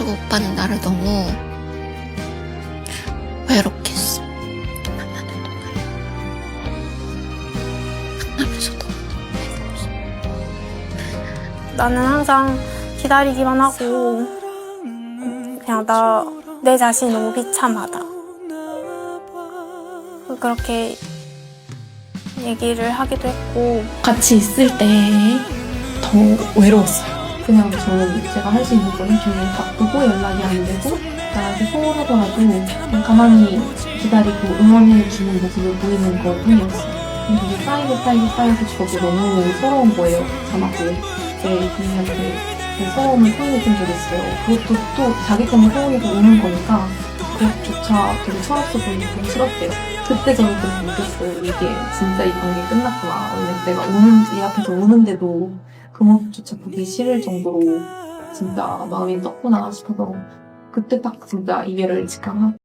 그리고 오빠는 나를 너무 외롭게 했어. 만나는 동안. 만나면서 너무 외로웠어. 나는 항상 기다리기만 하고 그냥 나 내 자신이 너무 비참하다. 그렇게 얘기를 하기도 했고 같이 있을 때 더 외로웠어요. 그냥 저는 제가 할 수 있는 건 일주일에 바쁘고 연락이 안 되고 나한테 소홀하더라도 가만히 기다리고 응원해주는 모습을 보이는 것 뿐이었어요. 이게 쌓이고 쌓이고 쌓여서 저도 너무 서러운 거예요. 자막고 제 부인한테 그 서러움을 표현해준 적이 있어요. 그것도 또 자기 때문에 서운해서 우는 거니까 그것조차 되게 철없어 보이고 싫었대요. 그때 저는 그렇게 느꼈어요. 이게 진짜 이 관계 끝났구나. 왜냐면 내가 우는, 얘 앞에서 우는데도 그 모습조차 보기 싫을 정도로 진짜 마음이 떴구나 싶어서 그때 딱 진짜 이별을 직감하고